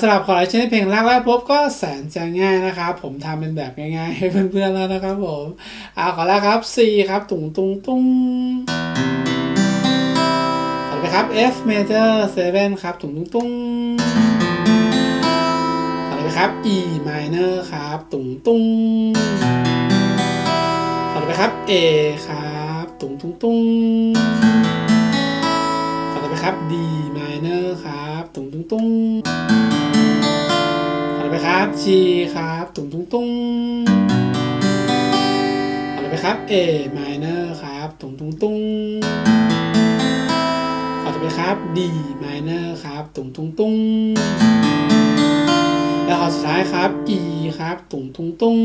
สำหรับคอร์ดเช่นเพลงรักแรกพบก็แสนจะง่ายนะครับ ผมทำเป็นแบบง่ายๆ ให้เพื่อนๆแล้วนะครับผมอ่าขอแรกครับ C ครับ ตุงตุงตุงขอไปครับ F major 7 ครับ ตุงตุงตุงขอไปครับ E minor ครับ ตุงตุงขอไปครับ A ครับ ตุงตุงตุง ครับ D minor ครับตุงตุงตุงขอไปครับ G ครับตุงตุงตุงขอไปครับ A minor ครับตุงตุงตุงขอไปไปครับ D minor ครับตุงตุงตุงแล้วคอสุดท้ายครับ E ครับตุงตุงตุง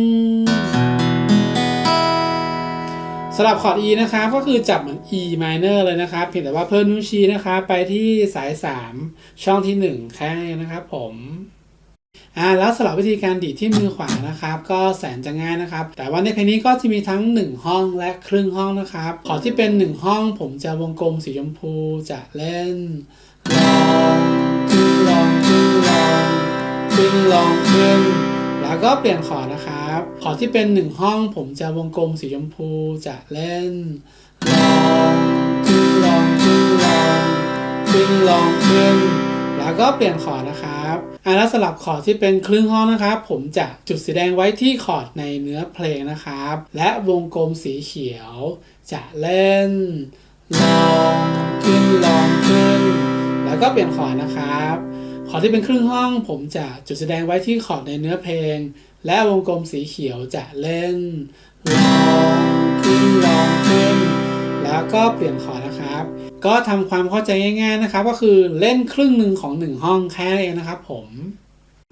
สำหรับคอร์ด E นะครับก็คือจับเหมือน E minor เลยนะครับ เพียงแต่ว่าเพิ่มนิ้วชี้นะครับไปที่สาย 3 ช่องที่ 1 แค่นี้นะครับผมอ่าแล้วสำหรับวิธีการดีดที่มือขวานะครับ ก็แสนจะง่ายนะครับ แต่ว่าในเพลงนี้ก็จะมีทั้ง 1 ห้องและครึ่งห้องนะครับขอที่เป็น 1 ห้องผมจะวงกลมสีชมพูจะเล่นลองขึ้นลองขึ้นลองขึ้นลองขึ้น แล้วก็เปลี่ยนขอนะครับ ขอที่เป็น 1 ห้องผมจะวงกลมสีชมพูจะเล่นลองขึ้นลองขึ้นลองขึ้นลองขึ้นแล้วก็เปลี่ยนคอนะครับอ่าแล้วสลับคอที่เป็นครึ่งห้องนะครับ ผมจะจุดสีแดงไว้ที่คอร์ดในเนื้อเพลงนะครับ และวงกลมสีเขียว จะเล่นลองขึ้นลองขึ้น แล้วก็เปลี่ยนคอนะครับ คอที่เป็นครึ่งห้องผมจะจุดแสดงไว้ที่คอร์ดในเนื้อเพลง และวงกลมสีเขียวจะเล่นลองขึ้นลองขึ้น แล้วก็เปลี่ยนคอร์ดนะครับ ก็ทำความเข้าใจง่าย ๆนะครับ ก็คือเล่นครึ่งหนึ่งของหนึ่งห้องแค่นั้นเองนะครับ ผม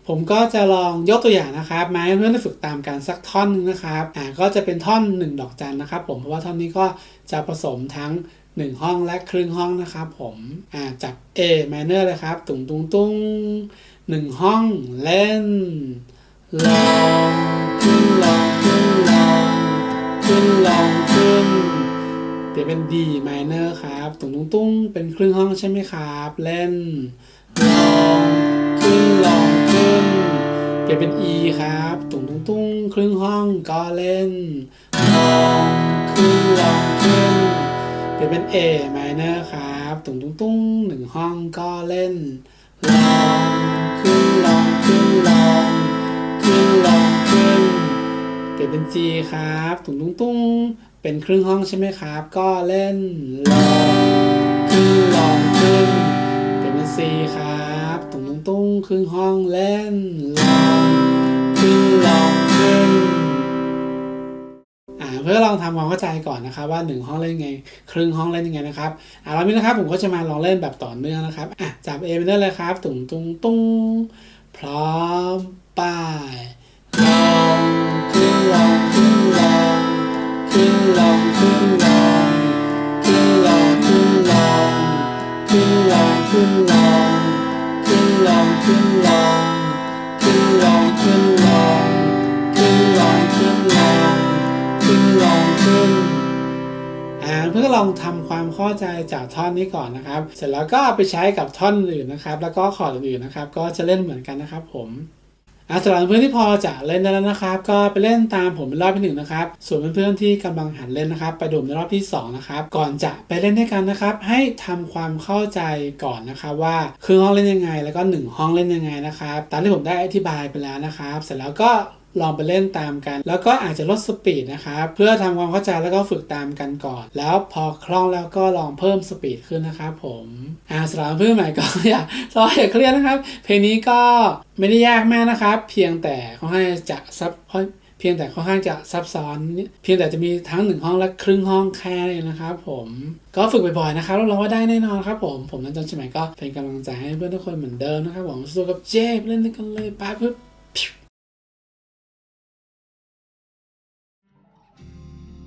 ผมก็จะลองยกตัวอย่างนะครับมาให้เพื่อนฝึกตามการสักท่อนหนึงนะครับอ่าก็จะเป็นท่อน 1 ดอกจันนะครับ ผมเพราะว่าท่อนนี้ก็จะผสมทั้ง 1 ห้องและครึ่งห้องนะครับผมอ่าจับ A minor เลยครับ ตุ้งตุงตุงหนึ่งห้องเล่นลองขึ้นลองขึ้นลองขึ้นลองขึ้นเดี๋ยวเป็น D minor ครับตุ้งตุงตุงเป็นครึ่งห้องใช่ไหมครับ เล่นลองขึ้นลองขึ้นเปลี่ยนเป็น E ครับตุ้งตุงตุงครึ่งห้องก็เล่นลองขึ้นลองขึ้น เปลี่ยนเป็น A minor ครับตุ้งตุ้งตุ้งหนึ่งห้องก็เล่นลองขึ้นลองขึ้นลองขึ้นลองขึ้นเปลี่ยนเป็น G ครับตุ้งตุ้งตุ้งเป็นครึ่งห้องใช่ไหมครับ ก็เล่นลองขึ้นลองขึ้นเปลี่ยนเป็น C ครับตุ้งตุ้งตุ้งครึ่งห้องเล่นลองขึ้นลอง พื่อลองทำความเข้าใจก่อนนะครับว่า 1 ห้องเล่นยังไง ครึ่งห้องเล่นยังไงนะครับอ่าเรามีนะครับผมก็จะมาลองเล่นแบบต่อเนื่องนะครับอะจับ A ไปได้เลยครับตุงตุงตุงพร้อมไปลองขึ้นลองขึ้นลองขึ้นลองขึ้นลองขึ้นลองขึ้นลองขึ้นลองขึ้นลองขึ้นลองขึ้นลอง ขึ้นอ่าเพื่อลองทำความเข้าใจจากท่อนนี้ก่อนนะครับ เสร็จแล้วก็ไปใช้กับท่อนอื่นนะครับ แล้วก็คอร์ดอื่นนะครับ ก็จะเล่นเหมือนกันนะครับ ผมอ่าสำหรับเพื่อนที่พอจะเล่นได้แล้วนะครับ ก็ไปเล่นตามผมเป็นรอบที่หนึ่งนะครับ ส่วนเพื่อนๆที่กำลังหัดเล่นนะครับ ไปดูในรอบที่สองนะครับ ก่อนจะไปเล่นด้วยกันนะครับ ให้ทำความเข้าใจก่อนนะครับ ว่าครึ่งห้องเล่นยังไง แล้วก็หนึ่งห้องเล่นยังไงนะครับ ตามที่ผมได้อธิบายไปแล้วนะครับ เสร็จแล้วก็ ลองไปเล่นตามกัน แล้วก็อาจจะลดสปีดนะครับเพื่อทำความเข้าใจแล้วก็ฝึกตามกันก่อน แล้วพอคล่องแล้วก็ลองเพิ่มสปีดขึ้นนะครับผมอ่าสำหรับเพื่อนใหม่ก็อย่าซอยอย่าเครียดนะครับ เพลงนี้ก็ไม่ได้ยากมากนะครับ เพียงแต่ค่อนข้างจะซับเพียงแต่ค่อนข้างจะซับซ้อน เพียงแต่จะมีทั้งหนึ่งห้องและครึ่งห้องแค่นี้นะครับผมก็ฝึกบ่อยๆนะครับรับรองว่าได้แน่นอนครับผมผมนันจันใช่ไหมก็เป็นกำลังใจให้เพื่อนทุกคนเหมือนเดิมนะครับผมสู้กับเจ๊เล่นด้วยกันเลยไปปึ๊บ